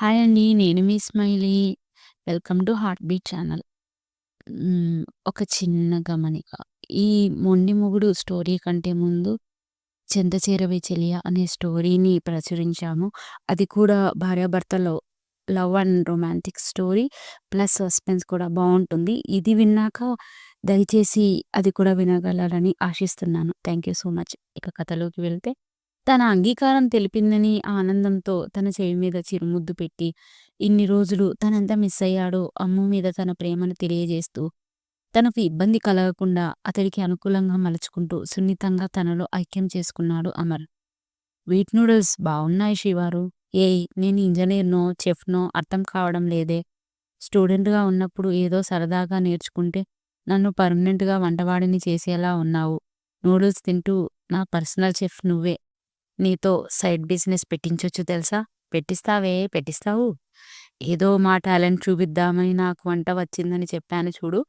Hi అండి. నేను మీ Smiley. Welcome to heartbeat channel. ఒక చిన్న గమనిక. ఈ 'మొండి మొగుడు' స్టోరీ కంటే ముందు చెంత చేరవే చెలియా' అనే స్టోరీని ప్రచురించాము. అది కూడా భార్యాభర్తలో love and romantic story plus suspense కూడా బాగుంటుంది ఇది విన్నాక దయచేసి అది కూడా వినగలరని ఆశిస్తున్నాను. Thank you so much. ఇక కథలోకి వెళ్తే తన అంగీకారం తెలిపిందని ఆనందంతో తన చెవి మీద చిరుముద్దు పెట్టి, ఇన్ని రోజులు తనెంత మిస్సయ్యాడో అమ్ము మీద తన ప్రేమను తెలియజేస్తూ, తనకు ఇబ్బంది కలగకుండా అతడికి అనుకూలంగా మలుచుకుంటూ సున్నితంగా తనలో ఐక్యం చేసుకున్నాడు అమర్. వీట్ నూడిల్స్ బావున్నాయి శివారు. ఏయ్! నేను ఇంజనీర్‌నో, చెఫ్‌నో అర్థం కావడం లేదే. స్టూడెంట్‌గా ఉన్నప్పుడు ఏదో సరదాగా నేర్చుకుంటే నన్ను పర్మనెంట్‌గా వంటవాడిని చేసేలా ఉన్నావు. నూడిల్స్ తింటూ నా పర్సనల్ చెఫ్ నువ్వే. నీతో సైడ్ బిజినెస్ పెట్టించొచ్చు తెలుసా? పెట్టిస్తావే పెట్టిస్తావు. ఏదో మా టాలెంట్ చూపిద్దామని నాకు వంట వచ్చిందని చెప్పాను చూడు.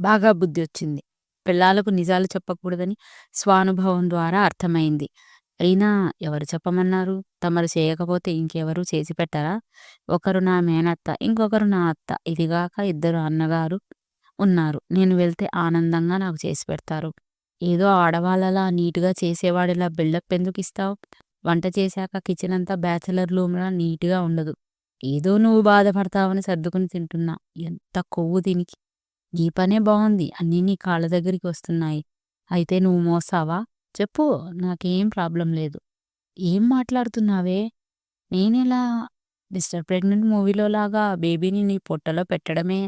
బాగా బుద్ధి వచ్చింది పెళ్ళాలకు నిజాలు చెప్పకూడదని స్వానుభవం ద్వారా అర్థమైంది. అయినా ఎవరు చెప్పమన్నారు? తమరు చేయకపోతే ఇంకెవరు చేసి పెట్టరా? ఒకరు నా మేనత్త, ఇంకొకరు నా అత్త. ఇదిగాక ఇద్దరు అన్నగారు ఉన్నారు. నేను వెళ్తే ఆనందంగా నాకు చేసి పెడతారు. ఏదో ఆడవాళ్ళలా నీట్‌గా చేసేవాడిలా బిల్డప్ ఎందుకు ఇస్తావు వంట చేశాక కిచెనంతా బ్యాచిలర్ రూమ్‌లా నీట్‌గా ఉండదు. ఏదో నువ్వు బాధపడతావని సర్దుకుని తింటున్నా. ఎంత కొవ్వు దీనికి. నీ పనే బాగుంది అన్నీ నీ కాళ్ళ దగ్గరికి వస్తున్నాయి. అయితే నువ్వు మోస్తావా? చెప్పు. నాకేం ప్రాబ్లం లేదు. ఏం మాట్లాడుతున్నావే? నేనెలా? మిస్టర్ ప్రెగ్నెంట్ మూవీలో లాగా బేబీని నీ పొట్టలో పెట్టడమే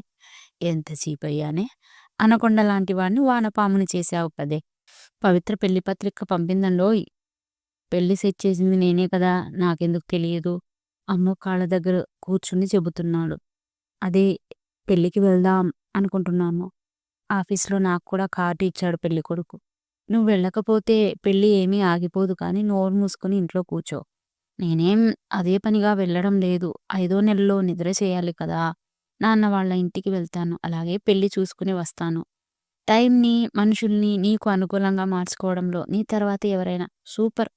ఎంత చీపయ్యానే. అనకొండ లాంటి వాడిని వానపాముని చేశావు కదే. పవిత్ర పెళ్ళి పత్రిక పంపిందన్లోయ్. పెళ్ళి సెట్ చేసింది నేనే కదా! నాకెందుకు తెలియదు? అమ్ము కాళ్ళ దగ్గర కూర్చుని చెబుతున్నాడు. అదే పెళ్ళికి వెళ్దాం అనుకుంటున్నాము. ఆఫీస్‌లో నాకు కూడా కార్డు ఇచ్చాడు పెళ్ళికొడుకు. నువ్వు వెళ్ళకపోతే పెళ్ళి ఏమీ ఆగిపోదు కానీ నోరు మూసుకుని ఇంట్లో కూర్చో. నేనేం అదే పనిగా వెళ్ళడం లేదు. ఐదో నెలలో నిద్ర చేయాలి కదా! నాన్న వాళ్ళ ఇంటికి వెళ్తాను. అలాగే పెళ్ళి చూసుకుని వస్తాను. టైంని, మనుషుల్ని నీకు అనుకూలంగా మార్చుకోవడంలో నీ తర్వాత ఎవరైనా సూపర్.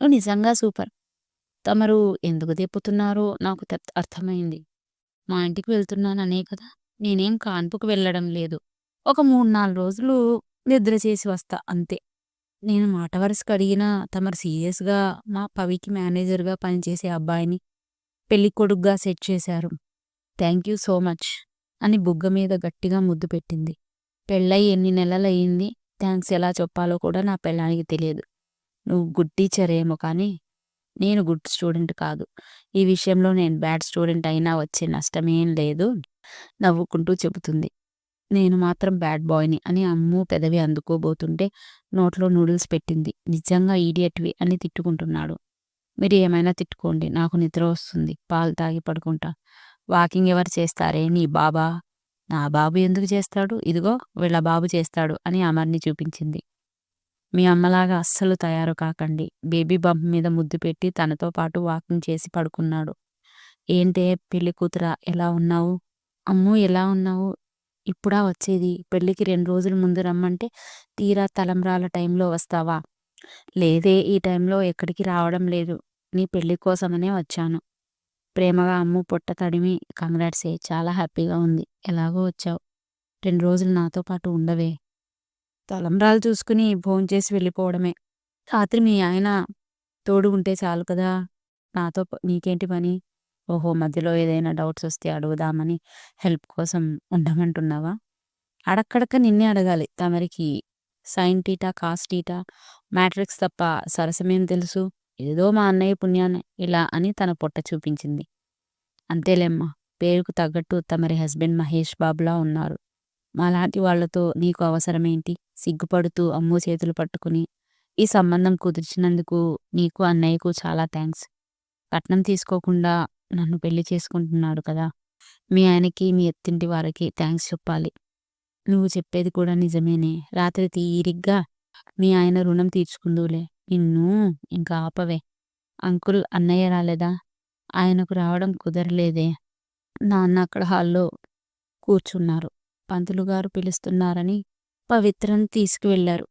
నువ్వు నిజంగా సూపర్. తమరు ఎందుకు దిప్పుతున్నారో నాకు అర్థమైంది. మా ఇంటికి వెళ్తున్నాననే కదా! నేనేం కాన్పుకు వెళ్ళడం లేదు. ఒక 3, 4 రోజులు నిద్ర చేసి వస్తా అంతే. నేను మాట వరుసకు అడిగినా తమరు సీరియస్‌గా మా పవికి మేనేజర్‌గా పనిచేసే అబ్బాయిని పెళ్ళికొడుకుగా సెట్ చేశారు. థ్యాంక్ యూ సో మచ్ అని బుగ్గ మీద గట్టిగా ముద్దు పెట్టింది. పెళ్ళై ఎన్ని నెలలయ్యింది థ్యాంక్స్ ఎలా చెప్పాలో కూడా నా పెళ్ళానికి తెలియదు. నువ్వు గుడ్ టీచరేమో కానీ నేను గుడ్ స్టూడెంట్ కాదు. ఈ విషయంలో నేను బ్యాడ్ స్టూడెంట్ అయినా వచ్చే నష్టమేం లేదు నవ్వుకుంటూ చెబుతుంది. నేను మాత్రం బ్యాడ్ బాయ్‌ని అని అమ్ము పెదవి అందుకోబోతుంటే నోట్లో నూడిల్స్ పెట్టింది. నిజంగా ఈడియట్‌వి అని తిట్టుకుంటున్నాడు. మీరు ఏమైనా తిట్టుకోండి. నాకు నిద్ర వస్తుంది. పాలు తాగి పడుకుంటా. వాకింగ్ ఎవరు చేస్తారే నీ బాబా? నా బాబు ఎందుకు చేస్తాడు? ఇదిగో వీళ్ళ బాబు చేస్తాడు అని అమర్‌ని చూపించింది. మీ అమ్మలాగా అస్సలు తయారు కాకండి. బేబీ బంప్ మీద ముద్దు పెట్టి తనతో పాటు వాకింగ్ చేసి పడుకున్నాడు. ఏంటే పెళ్ళి కూతురా ఎలా ఉన్నావు? అమ్ము ఎలా ఉన్నావు? ఇప్పుడా వచ్చేది? పెళ్ళికి రెండు రోజుల ముందు రమ్మంటే తీరా తలంబ్రాల టైంలో వస్తావా? లేదే ఈ టైంలో ఎక్కడికి రావడం లేదు. నీ పెళ్ళి కోసమనే వచ్చాను. ప్రేమగా అమ్ము పొట్ట తడిమి కంగ్రాట్సే చాలా హ్యాపీగా ఉంది. ఎలాగో వచ్చావు. రెండు రోజులు నాతో పాటు ఉండవే. తలంబ్రాలు చూసుకుని భోంచేసి వెళ్ళిపోవడమే. రాత్రి మీ ఆయన తోడు ఉంటే చాలు కదా! నాతో నీకేంటి పని? ఓహో! మధ్యలో ఏదైనా డౌట్స్ వస్తే అడుగుదామని హెల్ప్ కోసం ఉండమంటున్నావా? అడక్కడక్క నిన్నే అడగాలి. తమరికి sine theta, cos theta, matrix తప్ప సరసమేం తెలుసు? ఏదో మా అన్నయ్య పుణ్యాన్ని ఇలా అని తన పొట్ట చూపించింది. అంతేలేమ్మా! పేరుకు తగ్గట్టు తమరి హస్బెండ్ మహేష్ బాబులా ఉన్నారు. మాలాంటి వాళ్ళతో నీకు అవసరమేంటి? సిగ్గుపడుతూ అమ్ము చేతులు పట్టుకుని ఈ సంబంధం కుదిర్చినందుకు నీకు అన్నయ్యకు చాలా థ్యాంక్స్ కట్నం తీసుకోకుండా నన్ను పెళ్ళి చేసుకుంటున్నాడు కదా! మీ ఆయనకి, మీ ఎత్తింటి వారికి థ్యాంక్స్ చెప్పాలి. నువ్వు చెప్పేది కూడా నిజమేనే. రాత్రి తీరిగ్గా మీ ఆయన రుణం తీర్చుకుందువులే. నిన్ను ఇంకా ఆపవే. అంకుల్ అన్నయ్య రాలేదా? ఆయనకు రావడం కుదరలేదే. నాన్న అక్కడ హాల్లో కూర్చున్నారు. పంతులుగారు పిలుస్తున్నారని పవిత్రను తీసుకువెళ్ళారు.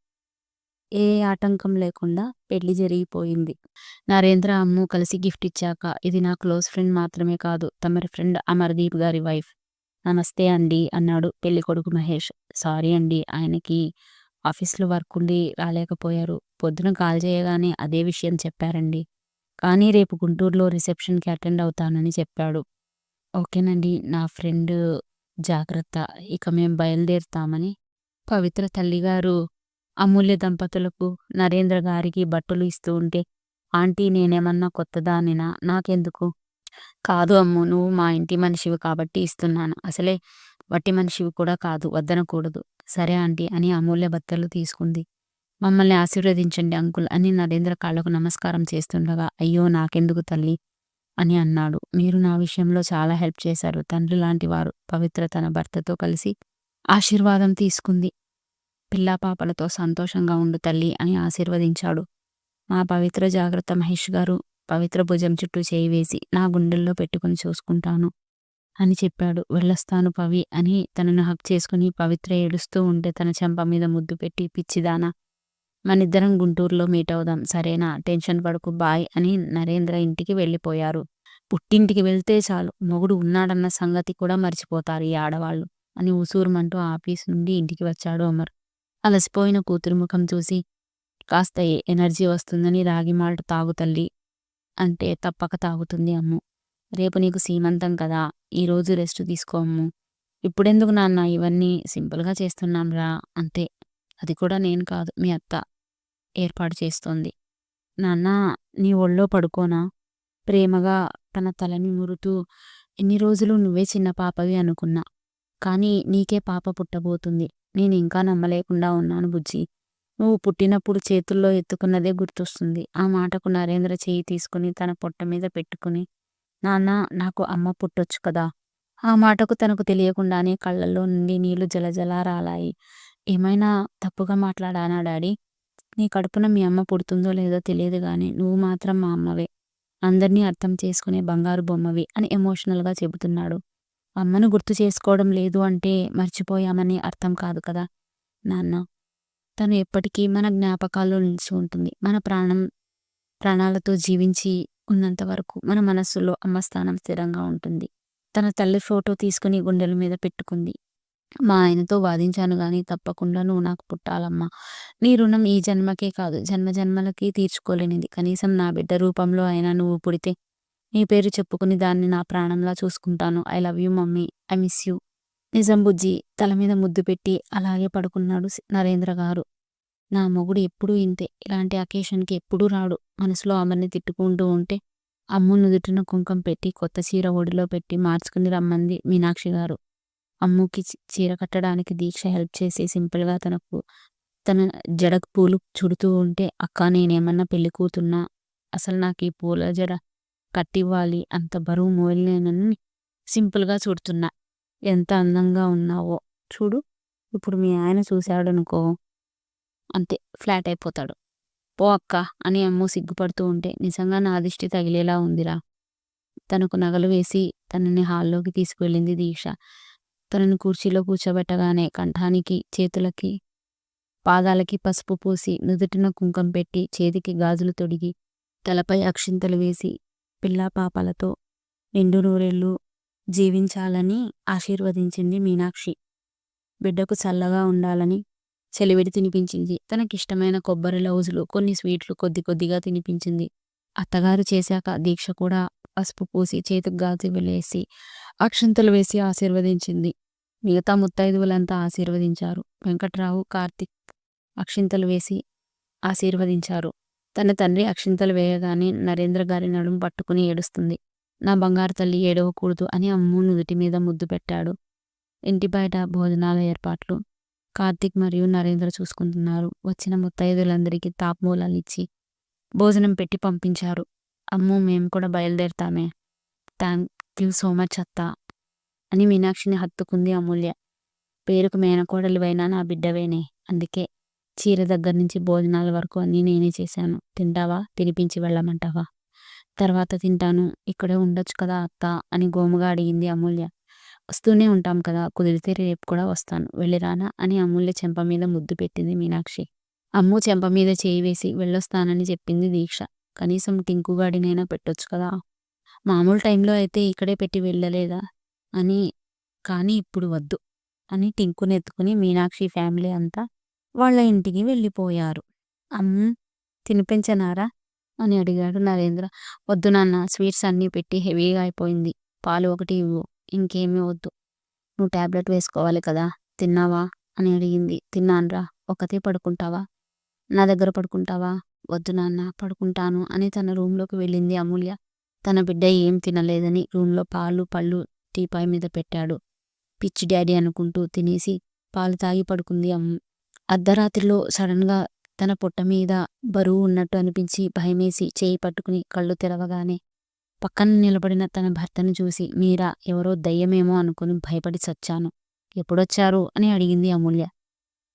ఏ ఆటంకం లేకుండా పెళ్ళి జరిగిపోయింది. నరేంద్ర, అమ్ము కలిసి గిఫ్ట్ ఇచ్చాక ఇది నా క్లోజ్ ఫ్రెండ్ మాత్రమే కాదు తమరి ఫ్రెండ్ అమర్దీప్ గారి వైఫ్. నమస్తే అండి అన్నాడు పెళ్ళికొడుకు మహేష్. సారీ అండి ఆయనకి ఆఫీస్లో వర్క్ ఉండి రాలేకపోయారు. పొద్దున కాల్ చేయగానే అదే విషయం చెప్పారండి. కానీ రేపు గుంటూరులో రిసెప్షన్కి అటెండ్ అవుతానని చెప్పాడు. ఓకేనండి నా ఫ్రెండ్ జాగ్రత్త. ఇక మేం బయలుదేరుతామని పవిత్ర తల్లిగారు అమూల్య దంపతులకు నరేంద్ర గారికి బట్టలు ఇస్తూ ఉంటే ఆంటీ నేనేమన్నా కొత్తదానినా? నాకెందుకు? కాదు అమ్ము నువ్వు మా ఇంటి మనిషివి కాబట్టి ఇస్తున్నాను. అసలే వట్టి మనిషివి కూడా కాదు వద్దనకూడదు. సరే ఆంటీ అని అమూల్య బత్తలు తీసుకుంది. మమ్మల్ని ఆశీర్వదించండి అంకుల్ అని నరేంద్ర కాళ్ళకు నమస్కారం చేస్తుండగా అయ్యో నాకెందుకు తల్లి? అని అన్నాడు. మీరు నా విషయంలో చాలా హెల్ప్ చేశారు. తండ్రి లాంటి వారు పవిత్ర తన భర్తతో కలిసి ఆశీర్వాదం తీసుకుంది. పిల్లాపాపలతో సంతోషంగా ఉండు తల్లి అని ఆశీర్వదించాడు. మా పవిత్ర జాగ్రత్త మహేష్ గారు పవిత్ర భుజం చుట్టూ చేయి వేసి నా గుండెల్లో పెట్టుకుని చూసుకుంటాను అని చెప్పాడు. వెళ్ళొస్తాను పవి అని తనను హక్ చేసుకుని పవిత్ర ఏడుస్తూ ఉంటే తన చెంప మీద ముద్దు పెట్టి పిచ్చిదానా మనిద్దరం గుంటూరులో మీట్ అవుదాం. సరేనా? టెన్షన్ పడుకు. బాయ్ అని నరేంద్ర ఇంటికి వెళ్ళిపోయారు. పుట్టింటికి వెళ్తే చాలు. మొగుడు ఉన్నాడన్న సంగతి కూడా మర్చిపోతారు ఈ ఆడవాళ్ళు అని ఉసూరుమంటూ ఆఫీస్ నుండి ఇంటికి వచ్చాడు అమర్. అలసిపోయిన కూతురు ముఖం చూసి కాస్త ఎనర్జీ వస్తుందని రాగి మాల్ట్ తాగు తల్లి అంటే తప్పక తాగుతుంది అమ్ము. రేపు నీకు సీమంతం కదా. ఈరోజు రెస్ట్ తీసుకో అమ్ము. ఇప్పుడెందుకు నాన్న? ఇవన్నీ సింపుల్గా చేస్తున్నాం రా అంతే. అది కూడా నేను కాదు మీ అత్త. ఏర్పాటు చేస్తోంది. నాన్న నీ ఒళ్ళో పడుకోనా? ప్రేమగా తన తలని మురుతూ ఎన్ని రోజులు నువ్వే చిన్న పాపవి అనుకున్నా కానీ నీకే పాప పుట్టబోతుంది. నేను ఇంకా నమ్మలేకుండా ఉన్నాను బుజ్జి. నువ్వు పుట్టినప్పుడు చేతుల్లో ఎత్తుకున్నదే గుర్తొస్తుంది. ఆ మాటకు నరేంద్ర చేయి తీసుకుని తన పొట్ట మీద పెట్టుకుని నాన్న నాకు అమ్మ పుట్టొచ్చు కదా? ఆ మాటకు తనకు తెలియకుండానే కళ్ళల్లో నుండి నీళ్ళు జలజలా రాలాయి ఏమైనా తప్పుగా మాట్లాడానా డాడీ? నీ కడుపున మీ అమ్మ పుడుతుందో లేదో తెలియదు కానీ నువ్వు మాత్రం మా అమ్మవే. అందరినీ అర్థం చేసుకునే బంగారు బొమ్మవి అని ఎమోషనల్గా చెబుతున్నాడు. అమ్మను గుర్తు చేసుకోవడం లేదు అంటే మర్చిపోయామని అర్థం కాదు కదా నాన్న. తను ఎప్పటికీ మన జ్ఞాపకాల్లో నిలిచి ఉంటుంది. మన ప్రాణం ప్రాణాలతో జీవించి ఉన్నంత వరకు మన మనస్సులో అమ్మ స్థానం స్థిరంగా ఉంటుంది. తన తల్లి ఫోటో తీసుకుని గుండెల మీద పెట్టుకుంది. మా ఆయనతో వాదించాను కానీ తప్పకుండా నువ్వు నాకు పుట్టాలమ్మా. నీ రుణం ఈ జన్మకే కాదు జన్మ జన్మలకి తీర్చుకోలేనిది. కనీసం నా బిడ్డ రూపంలో అయినా నువ్వు పుడితే నీ పేరు చెప్పుకుని దాన్ని నా ప్రాణంలా చూసుకుంటాను. I love you mummy I miss you. నిజం బుజ్జి తల మీద ముద్దు పెట్టి అలాగే పడుకున్నాడు నరేంద్ర గారు. నా మొగుడు ఎప్పుడూ ఇంతే. ఇలాంటి అకేషన్కి ఎప్పుడూ రాడు. మనసులో అమర్ని తిట్టుకుంటూ ఉంటే అమ్ము నుదుటిన కుంకం పెట్టి కొత్త చీర ఒడిలో పెట్టి మార్చుకుని రమ్మంది మీనాక్షి గారు. అమ్ముకి చీర కట్టడానికి దీక్ష హెల్ప్ చేసి సింపుల్గా తనకు తన జడకు పూలు చుడుతూ ఉంటే అక్క నేనేమన్నా పెళ్ళి కూతున్నా? అసలు నాకు ఈ పూల జడ కట్టివ్వాలి. అంత బరువు మోయలేనని సింపుల్గా చూడుతున్నా. ఎంత అందంగా ఉన్నావో చూడు. ఇప్పుడు మీ ఆయన చూశాడనుకో అంతే ఫ్లాట్ అయిపోతాడు. పో అక్క అని అమ్మో సిగ్గుపడుతూ ఉంటే నిజంగా నా దిష్టి తగిలేలా ఉందిరా. తనకు నగలు వేసి తనని హాల్లోకి తీసుకువెళ్ళింది దీక్ష. తనను కుర్చీలో కూర్చోబెట్టగానే కంఠానికి చేతులకి పాదాలకి పసుపు పూసి నుదుటిన కుంకం పెట్టి చేతికి గాజులు తొడిగి తలపై అక్షింతలు వేసి పిల్లా పాపలతో నిండు నూరేళ్ళు జీవించాలని ఆశీర్వదించింది మీనాక్షి. బిడ్డకు చల్లగా ఉండాలని చెలివిడి తినిపించింది. తనకిష్టమైన కొబ్బరి లౌజులు కొన్ని స్వీట్లు కొద్ది కొద్దిగా తినిపించింది. అత్తగారు చేశాక దీక్ష కూడా పసుపు పూసి చేతికి గాజు వేసి అక్షింతలు వేసి ఆశీర్వదించింది. మిగతా ముత్తైదువులంతా ఆశీర్వదించారు. వెంకట్రావు కార్తిక్ అక్షింతలు వేసి ఆశీర్వదించారు. తన తండ్రి అక్షింతలు వేయగానే నరేంద్ర గారి నడుము పట్టుకుని ఏడుస్తుంది. నా బంగారు తల్లి ఏడవకూడదు అని అమ్ము నుదుటి మీద ముద్దు పెట్టాడు. ఇంటి బయట భోజనాల ఏర్పాట్లు. కార్తిక్ మరియు నరేంద్ర చూసుకుంటున్నారు. వచ్చిన ముత్తైదులందరికీ తాపమూలాలు ఇచ్చి భోజనం పెట్టి పంపించారు. అమ్ము మేము కూడా బయలుదేరుతామే. థ్యాంక్ యూ సో మచ్ అత్త. అని మీనాక్షిని హత్తుకుంది అమూల్య. పేరుకు మేనకోడలివైనా నా బిడ్డవేనే. అందుకే చీర దగ్గర నుంచి భోజనాల వరకు అన్నీ నేనే చేశాను. తింటావా? తినిపించి వెళ్ళమంటావా? తర్వాత తింటాను. ఇక్కడే ఉండొచ్చు కదా అత్త? అని గోముగా అడిగింది అమూల్య. వస్తూనే ఉంటాం కదా. కుదిరితే రేపు కూడా వస్తాను. వెళ్ళిరానా అని అమూల్య చెంప మీద ముద్దు పెట్టింది మీనాక్షి. అమ్ము! చెంప మీద చేయి వేసి వెళ్ళొస్తానని చెప్పింది దీక్ష. కనీసం టింకుగాడినైనా పెట్టొచ్చు కదా? మామూలు టైంలో అయితే ఇక్కడే పెట్టి వెళ్ళలేదా? అని కానీ ఇప్పుడు వద్దు అని టింకునెత్తుకుని మీనాక్షి ఫ్యామిలీ అంతా వాళ్ళ ఇంటికి వెళ్ళిపోయారు. అమ్ము తినిపించనారా? అని అడిగాడు నరేంద్ర. వద్దు నాన్న స్వీట్స్ అన్నీ పెట్టి హెవీగా అయిపోయింది. పాలు ఒకటి ఇవ్వు ఇంకేమీ వద్దు. నువ్వు ట్యాబ్లెట్ వేసుకోవాలి కదా తిన్నావా? అని అడిగింది. తిన్నానరా ఒకతే పడుకుంటావా? నా దగ్గర పడుకుంటావా? వద్దు నాన్న పడుకుంటాను అని తన రూమ్లోకి వెళ్ళింది అమూల్య. తన బిడ్డ ఏం తినలేదని రూమ్లో పాలు పళ్ళు టీపాయ్ మీద పెట్టాడు. పిచ్చి డాడీ అనుకుంటూ తినేసి పాలు తాగి పడుకుంది అమ్ము అర్ధరాత్రిలో సడన్గా తన పొట్ట మీద బరువు ఉన్నట్టు అనిపించి భయమేసి చేయి పట్టుకుని కళ్ళు తెరవగానే పక్కన నిలబడిన తన భర్తను చూసి మీరా ఎవరో దయ్యమేమో అనుకుని భయపడి చచ్చాను ఎప్పుడొచ్చారు? అని అడిగింది అమూల్య.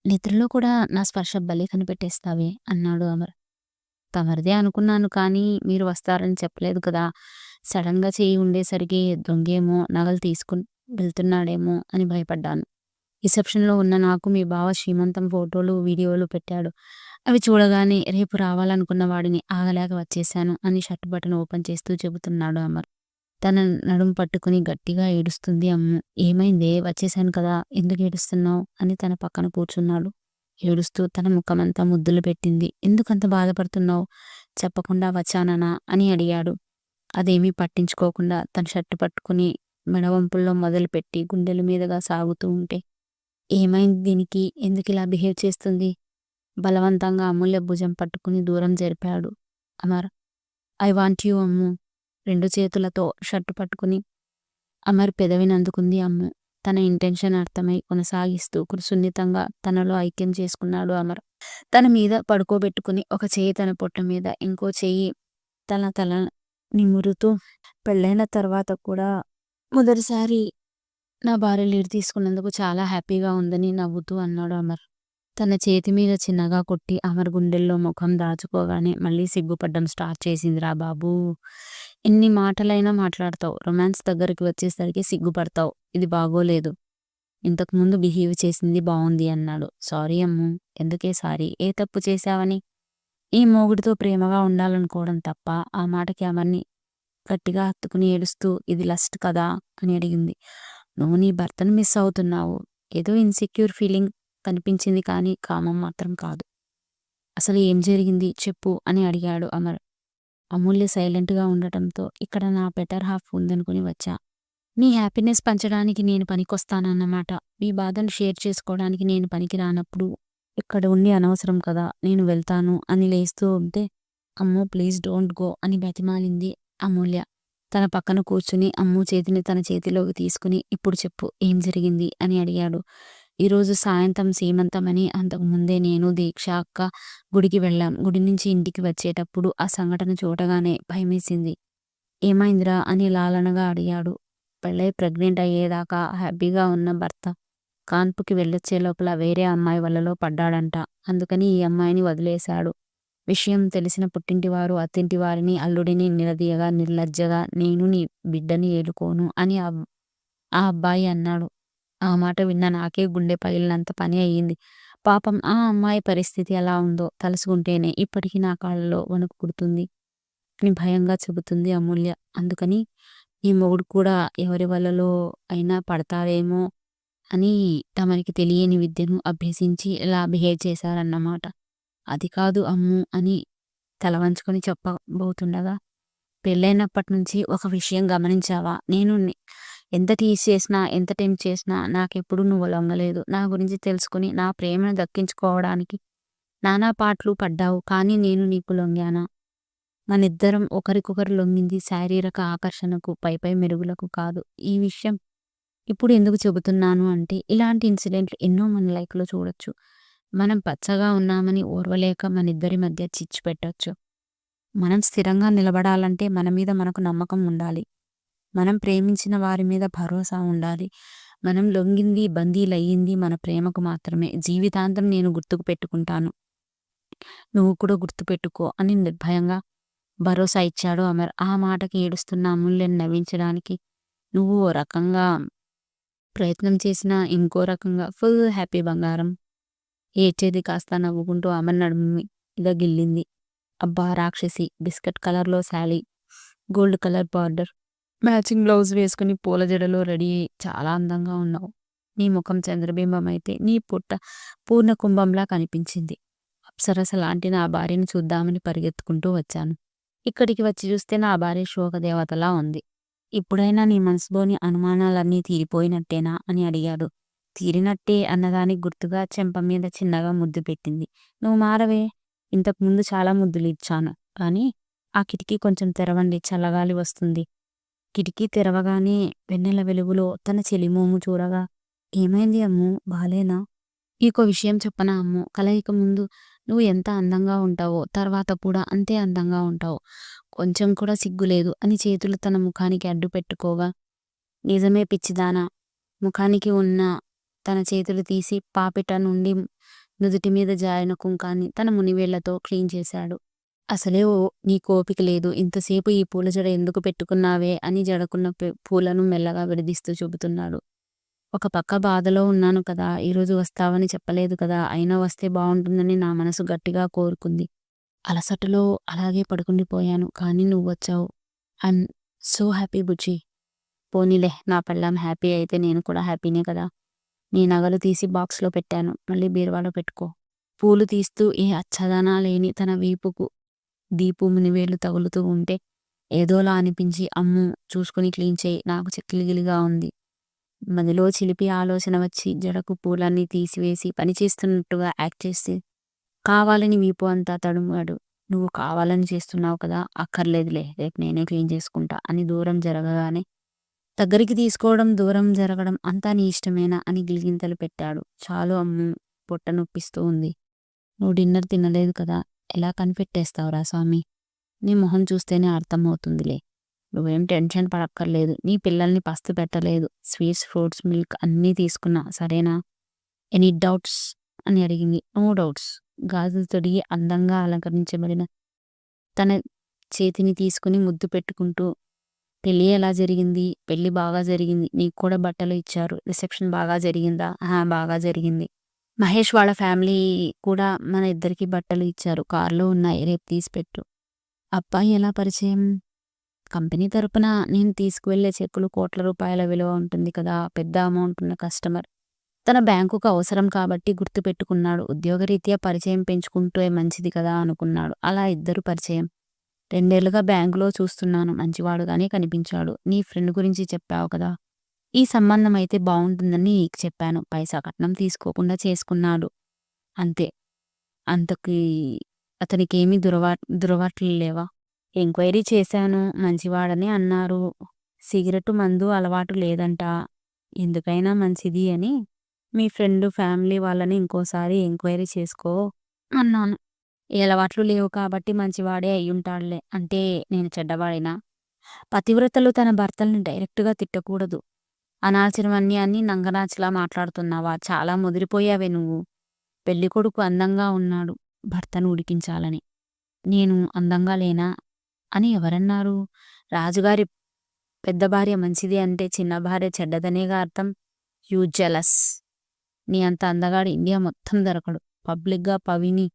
నిద్రలో కూడా నా స్పర్శ బలి కనిపెట్టేస్తావే అన్నాడు అమర్. తమరిదే అనుకున్నాను కానీ మీరు వస్తారని చెప్పలేదు కదా. సడన్గా చేయి ఉండేసరికి దొంగేమో నగలు తీసుకుని వెళ్తున్నాడేమో అని భయపడ్డాను. రిసెప్షన్లో ఉన్న నాకు మీ బావ శ్రీమంతం ఫోటోలు వీడియోలు పెట్టాడు. అవి చూడగానే రేపు రావాలనుకున్న వాడిని ఆగలేక వచ్చేశాను అని షర్ట్ బటన్ ఓపెన్ చేస్తూ చెబుతున్నాడు అమర్. తన నడుం పట్టుకుని గట్టిగా ఏడుస్తుంది అమ్ము ఏమైందే? వచ్చేశాను కదా ఎందుకు ఏడుస్తున్నావు? అని తన పక్కన కూర్చున్నాడు. ఏడుస్తూ తన ముఖమంతా ముద్దులు పెట్టింది. ఎందుకంత బాధపడుతున్నావు? చెప్పకుండా వచ్చాననా? అని అడిగాడు. అదేమీ పట్టించుకోకుండా తన షర్టు పట్టుకుని మెడవంపుల్లో మొదలుపెట్టి గుండెల మీదుగా సాగుతూ ఉంటే ఏమైంది దీనికి? ఎందుకు ఇలా బిహేవ్ చేస్తుంది? బలవంతంగా అమూల్య భుజం పట్టుకుని దూరం జరిపాడు Amar. I want you Ammu. రెండు చేతులతో షర్టు పట్టుకుని అమర్ పెదవినందుకుంది అమ్ము. తన ఇంటెన్షన్ అర్థమై కొనసాగిస్తూ సున్నితంగా తనలో ఐక్యం చేసుకున్నాడు అమర్. తన మీద పడుకోబెట్టుకుని ఒక చేయి తన పొట్ట మీద ఇంకో చేయి తన తల నిమురుతూ పెళ్ళైన తర్వాత కూడా మొదటిసారి నా భార్య లీడ్ తీసుకున్నందుకు చాలా హ్యాపీగా ఉందని నవ్వుతూ అన్నాడు అమర్. తన చేతి మీద చిన్నగా కొట్టి అమర్ గుండెల్లో ముఖం దాచుకోగానే మళ్ళీ సిగ్గుపడ్డం స్టార్ట్ చేసిందిరా బాబూ. ఎన్ని మాటలైనా మాట్లాడతావు రొమాన్స్ దగ్గరికి వచ్చేసరికి సిగ్గుపడతావు ఇది బాగోలేదు. ఇంతకుముందు బిహేవ్ చేసింది బాగుంది అన్నాడు. సారీ అమ్ము ఎందుకే సారీ? ఏ తప్పు చేశావని? ఈ మోగుడితో ప్రేమగా ఉండాలనుకోవడం తప్ప ఆ మాటకి అమర్ని గట్టిగా హత్తుకుని ఏడుస్తూ ఇది లస్ట్ కదా? అని అడిగింది. నువ్వు నీ భర్తను మిస్ అవుతున్నావు. ఏదో ఇన్సెక్యూర్ ఫీలింగ్ కనిపించింది కానీ కామం మాత్రం కాదు. అసలు ఏం జరిగింది చెప్పు అని అడిగాడు అమర్. అమూల్య సైలెంట్గా ఉండటంతో ఇక్కడ నా బెటర్ హాఫ్ ఉందనుకుని వచ్చా. నీ హ్యాపీనెస్ పంచడానికి నేను పనికొస్తానన్నమాట. మీ బాధను షేర్ చేసుకోవడానికి నేను పనికి రానప్పుడు ఇక్కడ ఉండి అనవసరం కదా నేను వెళ్తాను అని లేస్తూ ఉంటే అమ్మో ప్లీజ్ డోంట్ గో అని బతిమాలింది అమూల్య. తన పక్కన కూర్చుని అమ్ము చేతిని తన చేతిలోకి తీసుకుని ఇప్పుడు చెప్పు ఏం జరిగింది? అని అడిగాడు. ఈరోజు సాయంత్రం సీమంతమని అంతకుముందే నేను దీక్ష అక్క గుడికి వెళ్ళాం. గుడి నుంచి ఇంటికి వచ్చేటప్పుడు ఆ సంఘటన చూడగానే భయమేసింది. ఏమైందిరా? అని లాలనగా అడిగాడు. పెళ్ళై ప్రెగ్నెంట్ అయ్యేదాకా హ్యాపీగా ఉన్న భర్త కాన్పుకి వెళ్ళొచ్చే లోపల వేరే అమ్మాయి వల్లలో పడ్డాడంట. అందుకని ఈ అమ్మాయిని వదిలేశాడు. విషయం తెలిసిన పుట్టింటివారు అత్తింటి వారిని అల్లుడిని నిలదీయగా నిర్లజ్జగా నేను నీ బిడ్డని ఏలుకోను అని ఆ అబ్బాయి అన్నాడు. ఆ మాట విన్న నాకే గుండె పగిలినంత పని అయ్యింది. పాపం ఆ అమ్మాయి పరిస్థితి ఎలా ఉందో తలుసుకుంటేనే ఇప్పటికీ నా కాళ్ళలో వణుకు కుడుతుంది. అని భయంగా చెబుతుంది అమూల్య. అందుకని ఈ మొగుడు కూడా ఎవరి వల్లలో అయినా పడతారేమో అని తమరికి తెలియని విద్యను అభ్యసించి ఇలా బిహేవ్ చేశారన్నమాట. అది కాదు అమ్ము అని తలవంచుకొని చెప్పబోతుండగా పెళ్ళైనప్పటి నుంచి ఒక విషయం గమనించావా? నేను ఎంత టీస్ చేసినా ఎంత టైం చేసినా నాకెప్పుడు నువ్వు లొంగలేదు. నా గురించి తెలుసుకుని నా ప్రేమను దక్కించుకోవడానికి నానా పాటలు పడ్డావు కానీ నేను నీకు లొంగానా? మనిద్దరం ఒకరికొకరు లొంగింది శారీరక ఆకర్షణకు పైపై మెరుగులకు కాదు. ఈ విషయం ఇప్పుడు ఎందుకు చెబుతున్నాను అంటే ఇలాంటి ఇన్సిడెంట్లు ఎన్నో మన లైఫ్లో చూడొచ్చు. మనం పచ్చగా ఉన్నామని ఓర్వలేక మన ఇద్దరి మధ్య చిచ్చు పెట్టచ్చు. మనం స్థిరంగా నిలబడాలంటే మన మీద మనకు నమ్మకం ఉండాలి. మనం ప్రేమించిన వారి మీద భరోసా ఉండాలి. మనం లొంగింది బందీలయ్యింది మన ప్రేమకు మాత్రమే. జీవితాంతం నేను గుర్తుకు పెట్టుకుంటాను. నువ్వు కూడా గుర్తుపెట్టుకో అని నిర్భయంగా భరోసా ఇచ్చాడు అమర్. ఆ మాటకి ఏడుస్తున్న అమూల్యను నవ్వించడానికి నువ్వు ఓ రకంగా ప్రయత్నం చేసినా ఇంకో రకంగా ఫుల్ హ్యాపీ బంగారం ఏడ్చేది కాస్త నవ్వుకుంటూ ఆమె నడుము మీద గిల్లింది. అబ్బా రాక్షసి! బిస్కెట్ కలర్‌లో శాలీ gold colour border, matching blouse వేసుకుని పూల జడలో రెడీ అయ్యి చాలా అందంగా ఉన్నావు. నీ ముఖం చంద్రబింబమైతే నీ పుట్ట పూర్ణ కుంభంలా కనిపించింది. అప్సరస లాంటి నా భార్యను చూద్దామని పరిగెత్తుకుంటూ వచ్చాను. ఇక్కడికి వచ్చి చూస్తే నా భార్య శోకదేవతలా ఉంది. ఇప్పుడైనా నీ మనసులోని అనుమానాలన్నీ తీరిపోయినట్టేనా అని అడిగాడు. తీరినట్టే అన్నదానికి గుర్తుగా చెంప మీద చిన్నగా ముద్దు పెట్టింది. నువ్వు మారవే ఇంతకుముందు చాలా ముద్దులు ఇచ్చాను కానీ ఆ కిటికీ కొంచెం తెరవండి చల్లగాలి వస్తుంది. కిటికీ తెరవగానే వెన్నెల వెలుగులో తన చెలిమోము చూడగా ఏమైంది అమ్ము బాలేనా? ఈకో విషయం చెప్పనా అమ్ము కలయిక ముందు నువ్వు ఎంత అందంగా ఉంటావో తర్వాత కూడా అంతే అందంగా ఉంటావు. కొంచెం కూడా సిగ్గులేదు అని చేతులు తన ముఖానికి అడ్డు పెట్టుకోగా నిజమే పిచ్చిదానా ముఖానికి ఉన్న తన చేతులు తీసి పాపిట నుండి నుదుటి మీద జారిన కుంకాన్ని తన మునివేళ్ళతో క్లీన్ చేశాడు. అసలే ఓ నీ కోపిక లేదు ఇంతసేపు ఈ పూల జడ ఎందుకు పెట్టుకున్నావే అని జడకున్న పూలను మెల్లగా విడదీస్తూ చూపుతున్నాడు. ఒక పక్క బాధలో ఉన్నాను కదా ఈరోజు వస్తావని చెప్పలేదు కదా అయినా వస్తే బాగుంటుందని నా మనసు గట్టిగా కోరుకుంది. అలసటలో అలాగే పడుకుండిపోయాను కానీ నువ్వు వచ్చావు ఐఎమ్ సో హ్యాపీ బుజ్జి పోనీలే నా పెళ్ళాం హ్యాపీ అయితే నేను కూడా హ్యాపీనే కదా! నీ నగలు తీసి బాక్స్‌లో పెట్టాను. మళ్ళీ బీరువాలో పెట్టుకో. పూలు తీస్తూ ఏ అచ్చదనా లేని తన వీపుకు దీపు మునివేలు తగులుతూ ఉంటే ఏదోలా అనిపించి అమ్ము చూసుకుని క్లీన్ చేయి నాకు చిక్కిలిగిలిగా ఉంది. మదిలో చిలిపి ఆలోచన వచ్చి జడకు పూలన్నీ తీసివేసి పనిచేస్తున్నట్టుగా యాక్ట్ చేసి కావాలని వీపు అంతా తడుమాడు. నువ్వు కావాలని చేస్తున్నావు కదా! అక్కర్లేదులే రేపు నేనే క్లీన్ చేసుకుంటా అని దూరం జరగగానే దగ్గరికి తీసుకోవడం దూరం జరగడం అంతా నీ ఇష్టమేనా అని గిలిగింతలు పెట్టాడు. చాలు అమ్ము పొట్ట నొప్పిస్తూ ఉంది. నువ్వు డిన్నర్ తినలేదు కదా! ఎలా కనిపెట్టేస్తావురా స్వామి! నీ మొహం చూస్తేనే అర్థమవుతుందిలే. నువ్వేం టెన్షన్ పడక్కర్లేదు. నీ పిల్లల్ని పస్తు పెట్టలేదు. స్వీట్స్, ఫ్రూట్స్, మిల్క్ అన్నీ తీసుకున్నా సరేనా? Any doubts? అని అడిగింది. No doubts. గాజులు తొడిగి అందంగా అలంకరించబడిన తన చేతిని తీసుకుని ముద్దు పెట్టుకుంటూ పెళ్ళి ఎలా జరిగింది? పెళ్ళి బాగా జరిగింది. నీకు కూడా బట్టలు ఇచ్చారు. రిసెప్షన్ బాగా జరిగిందా? హా బాగా జరిగింది. మహేష్ వాళ్ళ ఫ్యామిలీ కూడా మన ఇద్దరికి బట్టలు ఇచ్చారు. కారులో ఉన్నాయి. రేపు తీసిపెట్టు. అబ్బాయి ఎలా పరిచయం? కంపెనీ తరపున నేను తీసుకువెళ్ళే చెక్కులు కోట్ల రూపాయల విలువ ఉంటుంది కదా! పెద్ద అమౌంట్ ఉన్న కస్టమర్. తన బ్యాంకుకు అవసరం కాబట్టి గుర్తుపెట్టుకున్నాడు. ఉద్యోగరీత్యా పరిచయం పెంచుకుంటే మంచిది కదా అనుకున్నాడు. అలా ఇద్దరు పరిచయం. రెండేళ్ళుగా బ్యాంకులో చూస్తున్నాను. మంచివాడుగానే కనిపించాడు. నీ ఫ్రెండ్ గురించి చెప్పావు కదా! ఈ సంబంధం అయితే బాగుంటుందని నీకు చెప్పాను. పైసా కట్నం తీసుకోకుండా చేసుకున్నాడు. అంతే. అంతకి అతనికేమీ దురవా దురవాట్లు లేవా? ఎంక్వైరీ చేశాను. మంచివాడని అన్నారు. సిగరెట్ మందు అలవాటు లేదంట. ఎందుకైనా మంచిది అని మీ ఫ్రెండ్ ఫ్యామిలీ వాళ్ళని ఇంకోసారి ఎంక్వైరీ చేసుకో అన్నాను. అలవాట్లు లేవు కాబట్టి మంచివాడే అయ్యుంటాడులే. అంటే నేను చెడ్డవాడినా? పతివ్రతలు తన భర్తల్ని డైరెక్ట్‌గా తిట్టకూడదు. అనాల్సినవన్నీ అన్నీ నంగనాచిలా మాట్లాడుతున్నావా? చాలా ముదిరిపోయావే నువ్వు. పెళ్ళికొడుకు అందంగా ఉన్నాడు. భర్తను ఉడికించాలని. నేను అందంగా లేనా? అని ఎవరన్నారు? రాజుగారి పెద్ద భార్య మంచిది అంటే చిన్న భార్య చెడ్డదనేగా అర్థం. You jealous. నీ అంత అందగాడు ఇండియా మొత్తం దొరకడు. పబ్లిక్‌గా పవిని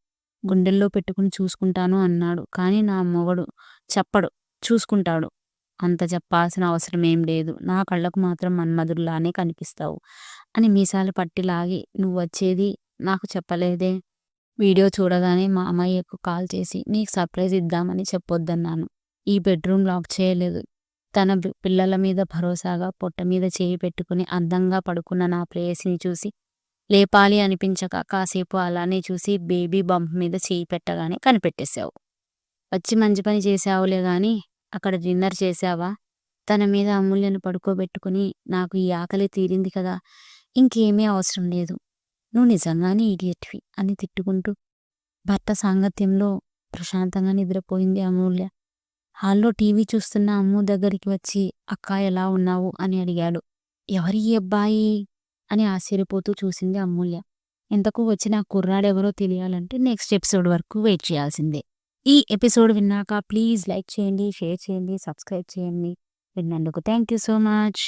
గుండెల్లో పెట్టుకుని చూసుకుంటాను అన్నాడు. కానీ నా మొగడు చెప్పడు. చూసుకుంటాడు. అంత చెప్పాల్సిన అవసరం ఏం లేదు. నా కళ్ళకు మాత్రం మన్మధుర్లానే కనిపిస్తావు అని మీసాలు పట్టి లాగి నువ్వొచ్చేది నాకు చెప్పలేదే? వీడియో చూడగానే మా అమ్మయ్యకు కాల్ చేసి నీకు సర్ప్రైజ్ ఇద్దామని చెప్పొద్దన్నాను. ఈ బెడ్‌రూమ్ లాక్ చేయలేదు. తన పిల్లల మీద భరోసాగా పొట్ట మీద చేయి పెట్టుకుని అందంగా పడుకున్న నా ప్రేయసిని చూసి లేపాలి అనిపించక కాసేపు అలానే చూసి బేబీ బంప్ మీద చేయి పెట్టగానే కనిపెట్టేశావు. వచ్చి మంచి పని చేసావులే గాని అక్కడ డిన్నర్ చేశావా? తన మీద అమూల్యను పడుకోబెట్టుకుని నాకు ఈ ఆకలి తీరింది కదా! ఇంకేమీ అవసరం లేదు. నువ్వు నిజంగానే ఇడియట్‌వి అని తిట్టుకుంటూ భర్త సాంగత్యంలో ప్రశాంతంగా నిద్రపోయింది అమూల్య. హాల్లో టీవీ చూస్తున్న అమ్ము దగ్గరికి వచ్చి అక్క ఎలా ఉన్నావు? అని అడిగాడు. ఎవరి అబ్బాయి? అని ఆశ్చర్యపోతూ చూసింది అమూల్య. ఇంతకు వచ్చిన కుర్రాడెవరో తెలియాలంటే నెక్స్ట్ ఎపిసోడ్ వరకు వెయిట్ చేయాల్సిందే. ఈ ఎపిసోడ్ విన్నాక ప్లీజ్ లైక్ చేయండి, షేర్ చేయండి, సబ్స్క్రైబ్ చేయండి. విన్నందుకు థ్యాంక్ యూ సో మచ్.